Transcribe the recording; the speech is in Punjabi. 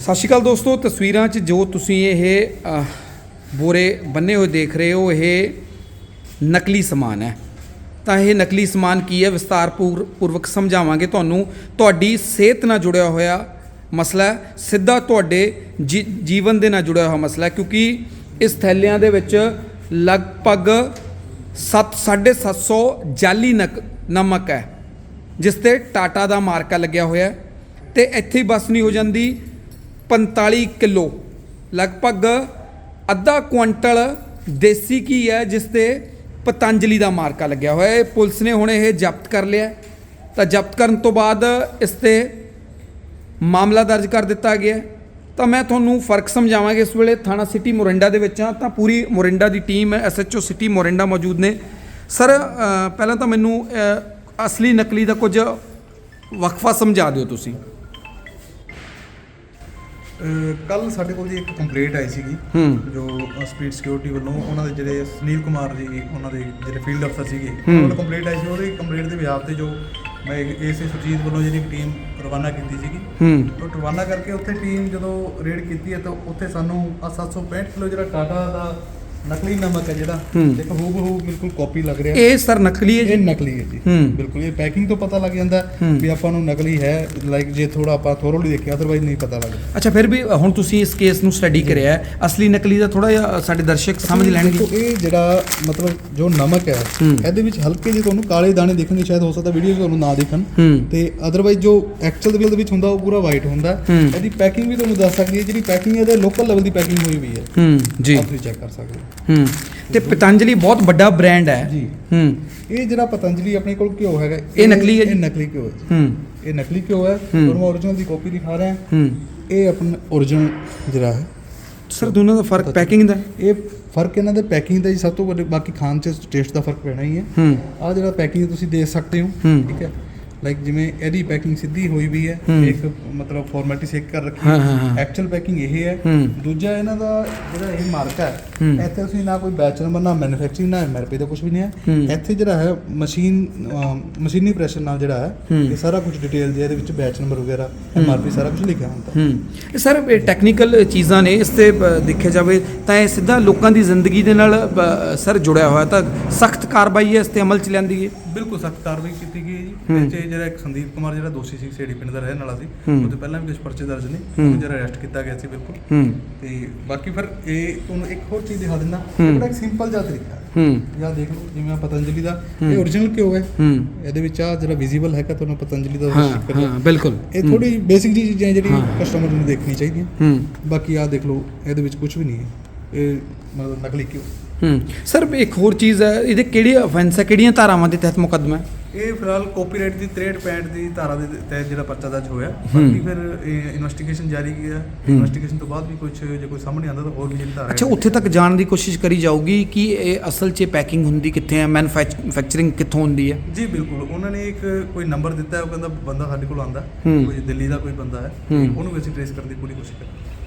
ਸਤਿ ਸ਼੍ਰੀ ਅਕਾਲ ਦੋਸਤੋ ਤਸਵੀਰਾਂ 'ਚ ਜੋ ਤੁਸੀਂ ਇਹ ਅਹ, ਬੋਰੇ ਬੰਨੇ ਹੋਏ ਦੇਖ ਰਹੇ ਹੋ ਇਹ ਨਕਲੀ ਸਮਾਨ ਹੈ। ਤਾਂ ਇਹ ਨਕਲੀ ਸਮਾਨ ਕੀ ਹੈ ਵਿਸਤਾਰ ਪੂਰ- ਪੂਰਵਕ ਸਮਝਾਵਾਂਗੇ ਤੁਹਾਨੂੰ। ਤੁਹਾਡੀ ਸਿਹਤ ਨਾਲ ਜੁੜਿਆ ਹੋਇਆ ਮਸਲਾ ਹੈ ਸਿੱਧਾ ਤੁਹਾਡੇ ਜੀ- ਜੀਵਨ ਦੇ ਨਾਲ ਜੁੜਿਆ ਹੋਇਆ ਮਸਲਾ ਹੈ ਕਿਉਂਕਿ ਇਸ ਥੈਲਿਆਂ ਦੇ ਵਿੱਚ ਲਗਭਗ 7 750 ਜਾਲੀ ਨਕ ਨਮਕ ਹੈ ਜਿਸ ਤੇ ਟਾਟਾ ਦਾ ਮਾਰਕਾ ਲੱਗਿਆ ਹੋਇਆ ਹੈ। ਤੇ ਇੱਥੇ ਹੀ ਬਸ ਨਹੀਂ ਹੋ ਜਾਂਦੀ। 45 ਕਿਲੋ। ਲਗਭਗ ਅੱਧਾ ਕੁਇੰਟਲ ਦੇਸੀ ਘੀ ਹੈ ਜਿਸ ਤੇ ਪਤੰਜਲੀ ਦਾ ਮਾਰਕਾ ਲੱਗਿਆ ਹੋਇਆ ਹੈ। ਪੁਲਿਸ ਨੇ ਹੁਣ ਇਹ ਜ਼ਬਤ ਕਰ ਲਿਆ ਤਾਂ ਜ਼ਬਤ ਕਰਨ ਤੋਂ ਬਾਅਦ ਇਸ ਤੇ ਮਾਮਲਾ ਦਰਜ ਕਰ ਦਿੱਤਾ ਗਿਆ ਤਾਂ ਮੈਂ ਤੁਹਾਨੂੰ ਫ਼ਰਕ ਸਮਝਾਵਾਂਗੇ ਇਸ ਵੇਲੇ ਥਾਣਾ ਸਿਟੀ ਮੋਰਿੰਡਾ ਦੇ ਵਿੱਚ ਹਾਂ। ਤਾਂ ਪੂਰੀ ਮੋਰਿੰਡਾ ਦੀ ਟੀਮ ਹੈ, ਐਸਐਚਓ ਸਿਟੀ ਮੋਰਿੰਡਾ ਮੌਜੂਦ ਨੇ। ਸਰ ਪਹਿਲਾਂ ਤਾਂ ਮੈਨੂੰ ਅਸਲੀ ਨਕਲੀ ਦਾ ਕੁਝ ਵਕਫਾ ਸਮਝਾ ਦਿਓ ਤੁਸੀਂ। ਕੱਲ ਸਾਡੇ ਕੋਲ ਜੀ ਇੱਕ ਕੰਪਲੇਂਟ ਆਈ ਸੀਗੀ ਜੋ ਸਪੀਡ ਸਿਕਿਉਰਿਟੀ ਵੱਲੋਂ ਉਹਨਾਂ ਦੇ ਜਿਹੜੇ ਸੁਨੀਲ ਕੁਮਾਰ ਜੀ ਉਹਨਾਂ ਦੇ ਜਿਹੜੇ ਫੀਲਡ ਅਫਸਰ ਸੀਗੇ। ਉਹਨਾਂ ਨੂੰ ਕੰਪਲੇਂਟ ਆਈ ਸੀ। ਉਹਦੀ ਕੰਪਲੇਂਟ ਦੇ ਵਿਆਪ ਤੇ ਜੋ ਮੈਂ ਏਸੇ ਸੁਰਜੀਤ ਵੱਲੋਂ ਜਿਹੜੀ ਟੀਮ ਰਵਾਨਾ ਕੀਤੀ ਸੀਗੀ ਉਹ ਰਵਾਨਾ ਕਰਕੇ ਉੱਥੇ ਟੀਮ ਜਦੋਂ ਰੇਡ ਕੀਤੀ ਹੈ ਤਾਂ ਉੱਥੇ ਸਾਨੂੰ ਆਹ 765 ਕਿਲੋ ਜਿਹੜਾ ਟਾਟਾ ਦਾ ਨਕਲੀ ਨਮਕ ਹੈ ਜਿਹੜਾ ਹੂੰ। ਇੱਕ ਹੂਬਹੂ ਬਿਲਕੁਲ ਕਾਪੀ ਲੱਗ ਰਿਹਾ ਇਹ ਸਰ ਨਕਲੀ ਹੈ ਇਹ ਜੀ ਨਕਲੀ ਹੈ ਜੀ ਹੂੰ। ਬਿਲਕੁਲ ਇਹ ਪੈਕਿੰਗ ਤੋਂ ਪਤਾ ਲੱਗ ਜਾਂਦਾ ਹੈ ਹੂੰ। ਵੀ ਆਪਾਂ ਨੂੰ ਨਕਲੀ ਹੈ ਲਾਈਕ ਜੇ ਥੋੜਾ ਆਪਾਂ ਥੋਰੋਲੀ ਦੇਖਿਆ ਅਦਰਵਾਈਜ਼ ਨਹੀਂ ਪਤਾ ਲੱਗਦਾ ਅੱਛਾ ਫਿਰ ਵੀ ਹੁਣ ਤੁਸੀਂ ਇਸ ਕੇਸ ਨੂੰ ਸਟੱਡੀ ਕਰਿਆ ਹੈ ਅਸਲੀ ਨਕਲੀ ਦਾ ਥੋੜਾ ਜਿਹਾ ਸਾਡੇ ਦਰਸ਼ਕ ਸਮਝ ਲੈਣਗੇ ਇਹ ਜਿਹੜਾ ਮਤਲਬ ਜੋ ਨਮਕ ਹੈ ਹੂੰ। ਇਹਦੇ ਵਿੱਚ ਹਲਕੇ ਜਿਹੇ ਤੁਹਾਨੂੰ ਕਾਲੇ ਦਾਣੇ ਦਿਖਣਗੇ ਸ਼ਾਇਦ ਹੋ ਸਕਦਾ ਵੀਡੀਓ 'ਚ ਤੁਹਾਨੂੰ ਨਾ ਦਿਖਣ ਹੂੰ ਤੇ ਅਦਰਵਾਈਜ਼ ਜੋ ਐਕਚੁਅਲ ਦੇ ਵਿੱਚ ਹੁੰਦਾ ਉਹ ਪੂਰਾ ਵਾਈਟ ਹੁੰਦਾ ਹੈ। ਹੂੰ। ਇਹਦੀ ਪੈਕਿੰਗ ਵੀ ਤੁਹਾਨੂੰ ਦੱਸ ਸਕਦੀ ਹੈ ਜਿਹੜੀ ਪੈਕਿੰਗ ਇਹਦੇ ਲੋਕਲ ਲੈਵਲ ਦੀ ਪੈਕਿੰਗ ਹੋਈ ਵੀ ਹੈ ਹੂੰ ਜੀ ਆਪ ਤੁਸੀਂ ਚੈੱਕ ਕਰ ਸਕਦੇ ਹੋ ਹੂੰ। ਤੇ ਪਤੰਜਲੀ ਬਹੁਤ ਵੱਡਾ ਬ੍ਰਾਂਡ ਹੈ। ਜੀ। ਹੂੰ। ਇਹ ਜਿਹੜਾ ਪਤੰਜਲੀ ਆਪਣੇ ਕੋਲ ਘਿਓ ਹੈਗਾ ਇਹ ਨਕਲੀ ਹੈ ਜੀ? ਇਹ ਨਕਲੀ ਘਿਓ ਹੈ ਜੀ। ਹੂੰ। ਇਹ ਨਕਲੀ ਘਿਓ ਹੈ। ਹੂੰ। ਤੁਹਾਨੂੰ ਮੈਂ origignal ਦੀ ਕਾਪੀ ਦਿਖਾ ਰਿਹਾ। ਹੂੰ। ਇਹ ਆਪਣਾ origignal ਜਿਹੜਾ ਹੈ। ਸਰ ਦੋਨਾਂ ਦਾ ਫ਼ਰਕ ਪੈਕਿੰਗ ਦਾ? ਇਹ ਫ਼ਰਕ ਇਹਨਾਂ ਦੇ ਪੈਕਿੰਗ ਦਾ ਜੀ। ਸਭ ਤੋਂ ਵੱਡੇ ਬਾਕੀ ਖਾਣ ਚ ਟੇਸਟ ਦਾ ਫ਼ਰਕ ਪੈਣਾ ਹੀ ਹੈ। ਹੂੰ। ਆ ਜਿਹੜਾ ਪੈਕਿੰਗ ਤੁਸੀਂ ਦੇਖ ਸਕਦੇ ਹੋ। ਹੂੰ। ਠੀਕ ਹੈ। ਲਾਈਕ ਜਿਵੇਂ ਇਹਦੀ ਪੈਕਿੰਗ ਸਿੱਧੀ ਹੋਈ ਵੀ ਹੈ। ਇੱਕ ਮਤਲਬ ਫਾਰਮੈਲਿਟੀ ਸੇਕ ਕਰ ਰੱਖੀ ਹਾਂ। ਐਕਚੁਅਲ ਪੈਕਿੰਗ ਇਹ ਹੈ। ਦੂਜਾ ਇਹਨਾਂ ਦਾ ਜਿਹੜਾ ਇਹ ਮਾਰਕਾ ਹੈ। ਇੱਥੇ ਤੁਸੀਂ ਨਾ ਕੋਈ ਬੈਚ ਨੰਬਰ ਨਾ ਮੈਨੂਫੈਕਚਰਿੰਗ ਨਾ ਐਮਆਰਪੀ ਦਾ ਕੁਝ ਵੀ ਨਹੀਂ ਹੂੰ। ਇੱਥੇ ਜਿਹੜਾ ਹੈ ਮਸ਼ੀਨ ਮਸ਼ੀਨੀ ਪ੍ਰੈਸ਼ਰ ਨਾਲ ਜਿਹੜਾ ਹੈ। ਇਹ ਸਾਰਾ ਕੁਝ ਡਿਟੇਲ ਦੀ ਇਹਦੇ ਵਿੱਚ ਬੈਚ ਨੰਬਰ ਵਗੈਰਾ ਐਮਆਰਪੀ ਸਾਰਾ ਕੁਝ ਲਿਖਿਆ ਹੁੰਦਾ ਇਹ ਸਰ ਇਹ ਟੈਕਨੀਕਲ ਚੀਜ਼ਾਂ ਨੇ ਇਸ ਤੇ ਦੇਖਿਆ ਜਾਵੇ ਤਾਂ ਇਹ ਸਿੱਧਾ ਲੋਕਾਂ ਦੀ ਜ਼ਿੰਦਗੀ ਦੇ ਨਾਲ ਸਰ ਜੁੜਿਆ ਹੋਇਆ ਤਾਂ ਸਖਤ ਕਾਰਵਾਈ ਹੈ ਇਸ ਤੇ ਅਮਲ ਚ ਲਿਆਂਦੀ ਹੈ ਬਿਲਕੁਲ ਸਖਤ ਕਾਰਵਾਈ ਕੀਤੀ ਗਈ ਹੈ ਜੀ ਇਹ ਜਿਹੜਾ ਇੱਕ ਸੰਦੀਪ ਕੁਮਾਰ ਜਿਹੜਾ ਦੋਸ਼ੀ ਸੀ ਸੇੜੀ ਪਿੰਡ ਦਾ ਰਹਿਣ ਵਾਲਾ ਸੀ ਹੂੰ। ਉਹਦੇ ਪਹਿਲਾਂ ਵੀ ਕੁਝ ਪਰਚੇ ਦਰਜ ਨੇ। ਉਹਨੂੰ ਜਿਹੜਾ ਅਰੈਸਟ ਕੀਤਾ ਗਿਆ ਸੀ ਬਿਲਕੁਲ। ਤੇ ਬਾਕੀ ਫਿਰ ਇਹ ਤੁਹਾਨੂੰ ਇੱਕ ਹੋਰ ਚੀਜ਼ ਦਿਖਾ ਦਿੰਦਾ ਬੜਾ ਇੱਕ ਸਿੰਪਲ ਜਿਹਾ ਤਰੀਕਾ ਹੈ। ਜਾਂ ਦੇਖ ਲਓ ਜਿਵੇਂ ਪਤੰਜਲੀ ਦਾ। ਇਹ origignal ਕਿਉਂ ਹੈ? ਹੂੰ। ਇਹਦੇ ਵਿੱਚ ਆ ਜਿਹੜਾ ਵਿਜ਼ੀਬਲ ਹੈਗਾ ਤੁਹਾਨੂੰ ਪਤੰਜਲੀ ਦਾ ਹਾਂ sticker ਹਾਂ ਬਿਲਕੁਲ। ਇਹ ਥੋੜੀ ਬੇਸਿਕ ਜੀ ਚੀਜ਼ਾਂ ਜਿਹੜੀ ਹਾਂ। ਕਸਟਮਰ ਨੂੰ ਦੇਖਣੀ ਚਾਹੀਦੀਆਂ। ਹੂੰ। ਬਾਕੀ ਆ ਦੇਖ ਲਓ ਇਹਦੇ ਵਿੱਚ ਕੁਝ ਵੀ ਨਹੀਂ ਹੈ। ਇਹ ਮਤਲਬ ਨਕਲੀ ਕਿਉਂ? ਹੂੰ। ਸਰ ਇੱਕ ਹੋਰ ਚੀਜ਼ ਹੈ ਇਹਦੇ ਕਿਹੜੀ ਅਫੈਂਸ ਹੈ? ਕਿਹੜੀਆਂ ਧਾਰਾਵਾਂ ਦੇ ਤਹਿਤ ਮੁਕੱਦਮਾ ਹੈ? ਇਹ ਫਿਲਹਾਲ ਕਾਪੀਰਾਈਟ ਦੀ 63 65 ਦੀ ਧਾਰਾ ਦੇ ਤਹਿਤ ਜਿਹੜਾ ਪਰਚਾ ਦਰਜ ਹੋਇਆ। ਬਾਕੀ ਫਿਰ ਇਹ ਇਨਵੈਸਟੀਗੇਸ਼ਨ ਜਾਰੀ ਹੈ। ਇਨਵੈਸਟੀਗੇਸ਼ਨ ਤੋਂ ਬਾਅਦ ਵੀ ਕੁਝ ਜੇ ਕੋਈ ਸਾਹਮਣੇ ਆਉਂਦਾ ਤਾਂ ਹੋਰ ਵੀ ਜਿਹੜੀ ਧਾਰਾ ਅੱਛਾ ਉੱਥੇ ਤੱਕ ਜਾਣ ਦੀ ਕੋਸ਼ਿਸ਼ ਕਰੀ ਜਾਊਗੀ ਕਿ ਇਹ ਅਸਲ 'ਚ ਪੈਕਿੰਗ ਹੁੰਦੀ ਕਿੱਥੇ ਹੈ ਮੈਨੂਫੈਕਚਰਿੰਗ ਕਿੱਥੋਂ ਹੁੰਦੀ ਹੈ ਜੀ ਬਿਲਕੁਲ ਉਹਨਾਂ ਨੇ ਇੱਕ ਕੋਈ ਨੰਬਰ ਦਿੱਤਾ ਉਹ ਕਹਿੰਦਾ ਬੰਦਾ ਸਾਡੇ ਕੋਲ ਆਂਦਾ। ਕੋਈ ਦਿੱਲੀ ਦਾ ਕੋਈ ਬੰਦਾ ਹੈ। ਉਹਨੂੰ ਵੀ ਅਸੀਂ ਟ੍ਰੇਸ ਕਰਨ ਦੀ ਪੂਰੀ ਕੋਸ਼ਿਸ਼ ਕਰਾਂਗੇ